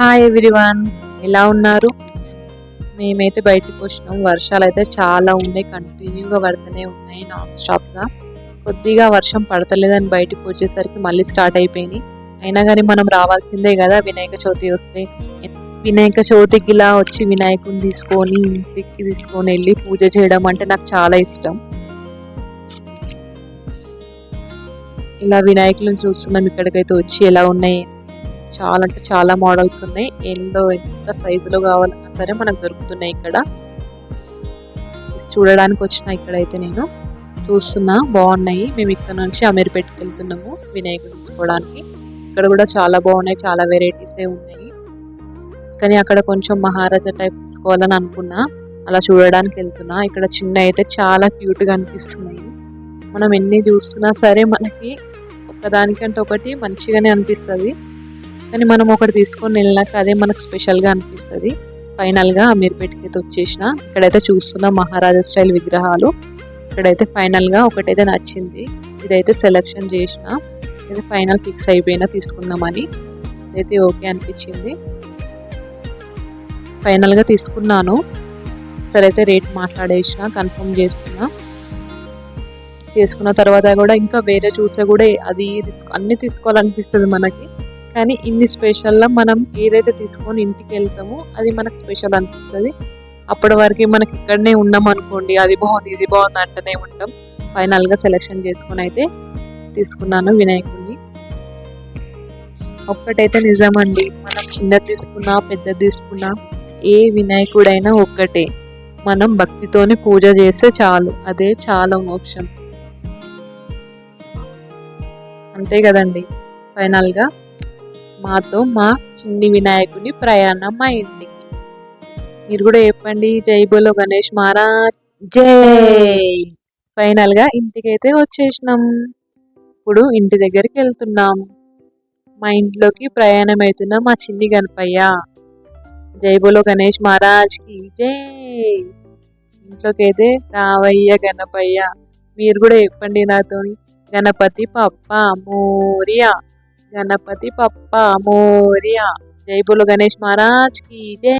Hi everyone ఎలా ఉన్నారు? మేమైతే బయటికి వచ్చినాం. వర్షాలు అయితే చాలా ఉన్నాయి. కంటిన్యూగా పడుతూనే ఉన్నాయి నాన్ స్టాప్గా కొద్దిగా వర్షం పడతలేదని బయటికి వచ్చేసరికి మళ్ళీ స్టార్ట్ అయిపోయినాయి. అయినా కానీ మనం రావాల్సిందే కదా వినాయక చవితి వస్తే. వినాయక చవితికి ఇలా వచ్చి వినాయకుని తీసుకొని ఇంటికి తీసుకొని వెళ్ళి పూజ చేయడం అంటే నాకు చాలా ఇష్టం. ఇలా వినాయకులను చూస్తున్నాం. ఇక్కడికైతే వచ్చి ఎలా ఉన్నాయి? చాలా అంటే చాలా మోడల్స్ ఉన్నాయి. ఎల్లో ఎంత సైజులో కావాలన్నా సరే మనకు దొరుకుతున్నాయి ఇక్కడ. చూడడానికి వచ్చిన ఇక్కడైతే నేను. చూస్తున్నా బాగున్నాయి. మేము ఇక్కడ నుంచి అమీర్పేటకి వెళ్తున్నాము వినాయకుడు తీసుకోవడానికి. ఇక్కడ కూడా చాలా బాగున్నాయి చాలా వెరైటీసే ఉన్నాయి. కానీ అక్కడ కొంచెం మహారాజా టైప్ తీసుకోవాలని అనుకున్నా. అలా చూడడానికి వెళ్తున్నా. ఇక్కడ చిన్న అయితే చాలా క్యూట్గా అనిపిస్తున్నాయి. మనం ఎన్ని చూస్తున్నా సరే మనకి ఒకదానికంటే ఒకటి మంచిగానే అనిపిస్తుంది. కానీ మనం ఒకటి తీసుకొని వెళ్ళినాక అదే మనకు స్పెషల్గా అనిపిస్తుంది. ఫైనల్గా అమీర్పేటకి అయితే వచ్చేసిన. ఇక్కడైతే చూస్తున్న మహారాజా స్టైల్ విగ్రహాలు. ఇక్కడైతే ఫైనల్గా ఒకటైతే నచ్చింది. ఇదైతే సెలెక్షన్ చేసిన. ఇది ఫైనల్ ఫిక్స్ అయిపోయినా తీసుకుందామని. ఇదైతే ఓకే అనిపించింది. ఫైనల్గా తీసుకున్నాను. సరే అయితే రేట్ మాట్లాడేసిన కన్ఫర్మ్ చేసుకున్నా. చేసుకున్న తర్వాత కూడా ఇంకా వేరే చూసే కూడా అది తీసుకో అన్ని తీసుకోవాలనిపిస్తుంది మనకి. కానీ ఇన్ని స్పెషల్లో మనం ఏదైతే తీసుకొని ఇంటికి వెళ్తామో అది మనకు స్పెషల్ అనిపిస్తుంది. అప్పటి వరకు మనకి ఇక్కడనే ఉన్నాం అనుకోండి అది బాగుంది ఇది బాగుంది అంటూనే ఉంటాం. ఫైనల్గా సెలెక్షన్ చేసుకొని అయితే తీసుకున్నాను వినాయకుడిని ఒక్కటైతే నిజమండి మనం చిన్నది తీసుకున్నా పెద్దది తీసుకున్నా ఏ వినాయకుడైనా ఒక్కటే. మనం భక్తితోని పూజ చేస్తే చాలు అదే చాలా మోక్షం. అంతే కదండి ఫైనల్గా మాతో మా చిన్ని వినాయకుని ప్రయాణం అయింది మీరు కూడా చెప్పండి. జై బోలో గణేష్ మహారాజ్. జై! ఫైనల్గా ఇంటికైతే వచ్చేసినాం. ఇప్పుడు ఇంటి దగ్గరికి వెళ్తున్నాం. మా ఇంట్లోకి ప్రయాణం అవుతున్న మా చిన్ని గణపయ్య. జై బోలో గణేష్ మహారాజ్కి జై! ఇంట్లోకి అయితే రావయ్య గణపయ్య. మీరు కూడా చెప్పండి నాతో గణపతి పప్ప మోరియా. గణపతి పప్ప మోరియా. జై బోలో గణేష్ మహారాజ్కి జై.